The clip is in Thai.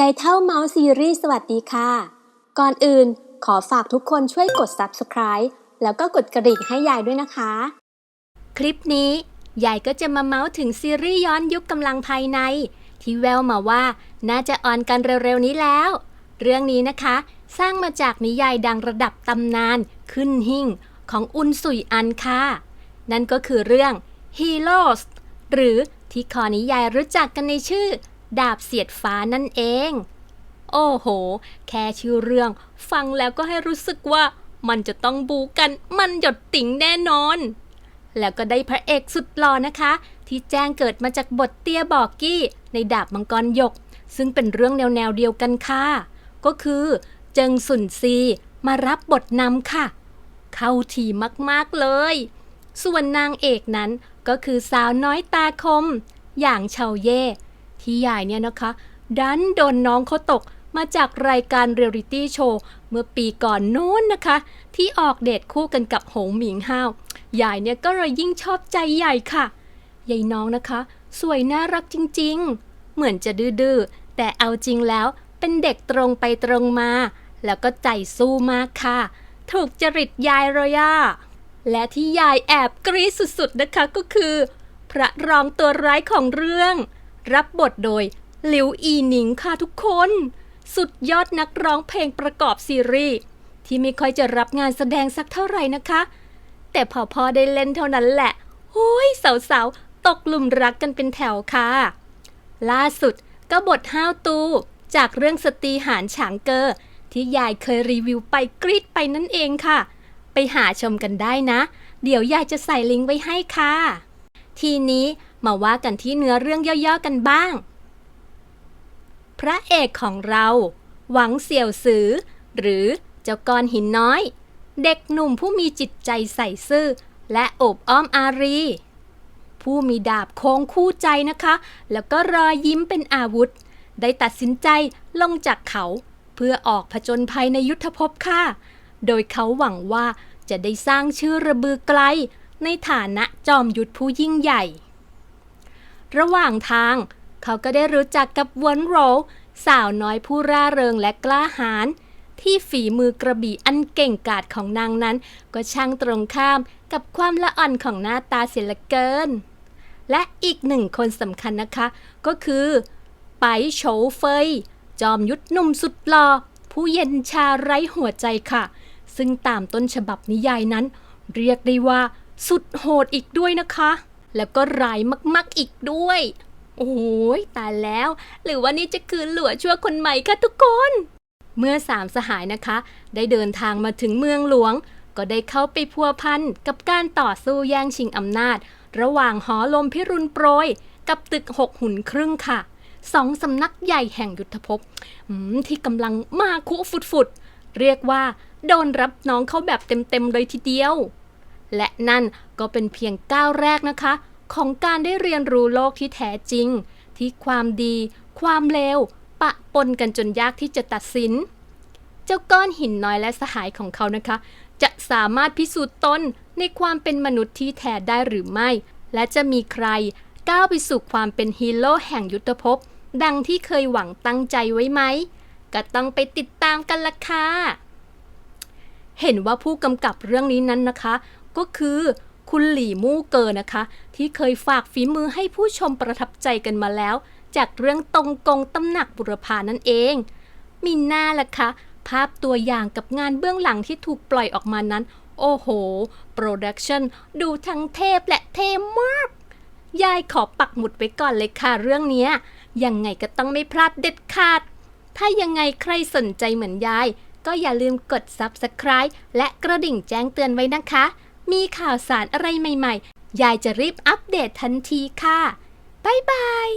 ยายเท่าเมาส์ซีรีส์สวัสดีค่ะ ก่อนอื่นขอฝากทุกคนช่วยกด subscribe แล้วก็กดกระดิ่งให้ยายด้วยนะคะ คลิปนี้ยายก็จะมาเมาส์ถึงซีรีส์ย้อนยุคกำลังภายใน ที่แววมาว่าน่าจะออนกันเร็วๆนี้แล้ว เรื่องนี้นะคะ สร้างมาจากนิยายดังระดับตำนาน ขึ้นหิ่งของอุนสุยอันค่ะ นั่นก็คือเรื่อง Heroes หรือที่คอนิยายรู้จักกันในชื่อ ดาบเสียดฟ้านั่นเอง โอ้โห แค่ชื่อเรื่อง ฟังแล้วก็ให้รู้สึกว่ามันจะต้องบูกันมันหยดติ่งแน่นอน แล้วก็ได้พระเอกสุดหล่อนะคะ ที่แจ้งเกิดมาจากบทเตี้ยบอกกี้ ในดาบมังกรหยก ซึ่งเป็นเรื่องแนวแนวเดียวกันค่ะ ก็คือเจิงสุนซีมารับบทนำค่ะ เข้าทีมากๆเลย ส่วนนางเอกนั้นก็คือสาวน้อยตาคม อย่างเฉาเย่ ที่ยายเนี่ยนะคะ ดันโดนน้องเขาตกมาจากรายการเรียลลิตี้โชว์เมื่อปีก่อนโน้นนะคะ ที่ออกเดทคู่กันกับหงหมิงห้าวยายเนี่ยก็เลยยิ่งชอบใจใหญ่ค่ะยายน้องนะคะ สวยน่ารักจริงๆ เหมือนจะดื้อๆแต่เอาจริงแล้วเป็นเด็กตรงไปตรงมา แล้วก็ใจสู้มากค่ะ ถูกจริตยายเลยอะและที่ยายแอบกรี๊ดสุดๆนะคะก็คือ พระรองตัวร้ายของเรื่อง รับบทโดยหลิวอีหนิงค่ะทุกคน สุดยอดนักร้องเพลงประกอบซีรีส์ที่ไม่ค่อยจะรับงานแสดงสักเท่าไหร่นะคะ แต่พอพอได้เล่นเท่านั้นแหละโอ้ยสาวๆ ตกหลุมรักกันเป็นแถวค่ะ ล่าสุดก็บทห้าวตู จากเรื่องสตรีหารฉางเกอร์ที่ยายเคยรีวิวไปกรีดไปนั่นเองค่ะ ไปหาชมกันได้นะ เดี๋ยวยายจะใส่ลิงก์ไว้ให้ค่ะ ทีนี้ มาว่ากันที่เนื้อเรื่องย่อๆกันบ้าง พระเอกของเรา หวังเสี่ยวสือ หรือเจ้ากรหินน้อย เด็กหนุ่มผู้มีจิตใจใส่ซื่อ และอบอ้อมอารี ผู้มีดาบโค้งคู่ใจนะคะ แล้วก็รอยยิ้มเป็นอาวุธ ได้ตัดสินใจลงจากเขาเพื่อออกผจญภัยในยุทธภพค่ะ โดยเขาหวังว่าจะได้สร้างชื่อระบือไกล ในฐานะจอมยุทธผู้ยิ่งใหญ่ ระหว่างทาง เขาก็ได้รู้จักกับวนโรสาวน้อยผู้ร่าเริงและกล้าหาญที่ฝีมือกระบี่อันเก่งกาจของนางนั้น ก็ช่างตรงข้ามกับความละอ่อนของหน้าตาเสียเหลือเกิน และอีกหนึ่งคนสำคัญนะคะ ก็คือไปโฉเฟย จอมยุทธหนุ่มสุดหล่อผู้เย็นชาไร้หัวใจค่ะ ซึ่งตามต้นฉบับนิยายนั้น เรียกได้ว่าสุดโหดอีกด้วยนะคะ แล้วก็ร้ายมากๆอีกด้วย โอ้ยตายแล้ว หรือว่านี่จะคือหลัวชั่วคนใหม่คะทุกคน เมื่อสามสหายนะคะ ได้เดินทางมาถึงเมืองหลวง ก็ได้เข้าไปพัวพันกับการต่อสู้แย่งชิงอำนาจ ระหว่างหอลมพิรุณโปรย กับตึกหกหุ่นครึ่งค่ะสองสำนักใหญ่แห่งยุทธภพที่กำลังมาคุฟุดๆเรียกว่า โดนรับน้องเขาแบบเต็มๆเลยทีเดียว และนั่นก็เป็นเพียงก้าวแรกนะคะ ของการได้เรียนรู้โลกที่แท้จริง ที่ความดี ความเลวปะปนกันจนยากที่จะตัดสิน เจ้าก้อนหินน้อยและสหายของเขานะคะ จะสามารถพิสูจน์ตนในความเป็นมนุษย์ที่แท้ได้หรือไม่ และจะมีใครก้าวไปสู่ความเป็นฮีโร่แห่งยุทธภพ ดังที่เคยหวังตั้งใจไว้ไหม ก็ต้องไปติดตามกันละค่ะเห็นว่าผู้กำกับเรื่องนี้นั้นนะคะ ก็คือคุณหลี่มู่เกอนะคะ ที่เคยฝากฝีมือให้ผู้ชมประทับใจกันมาแล้ว จากเรื่องตรงกงตำหนักบุรพานั่นเอง มีหน้าล่ะคะ ภาพตัวอย่างกับงานเบื้องหลังที่ถูกปล่อยออกมานั้น โอ้โห โปรดักชันดูทั้งเทพและเทมาก ยายขอปักหมุดไว้ก่อนเลยค่ะเรื่องนี้ยยังไงก็ต้องไม่พลาดเด็ดขาด ถ้ายังไงใครสนใจเหมือนยาย ก็อย่าลืมกด Subscribe และกระดิ่งแจ้งเตือนไว้นะคะ มีข่าวสารอะไรใหม่ ๆ ยายจะรีบอัปเดตทันทีค่ะ บ๊ายบาย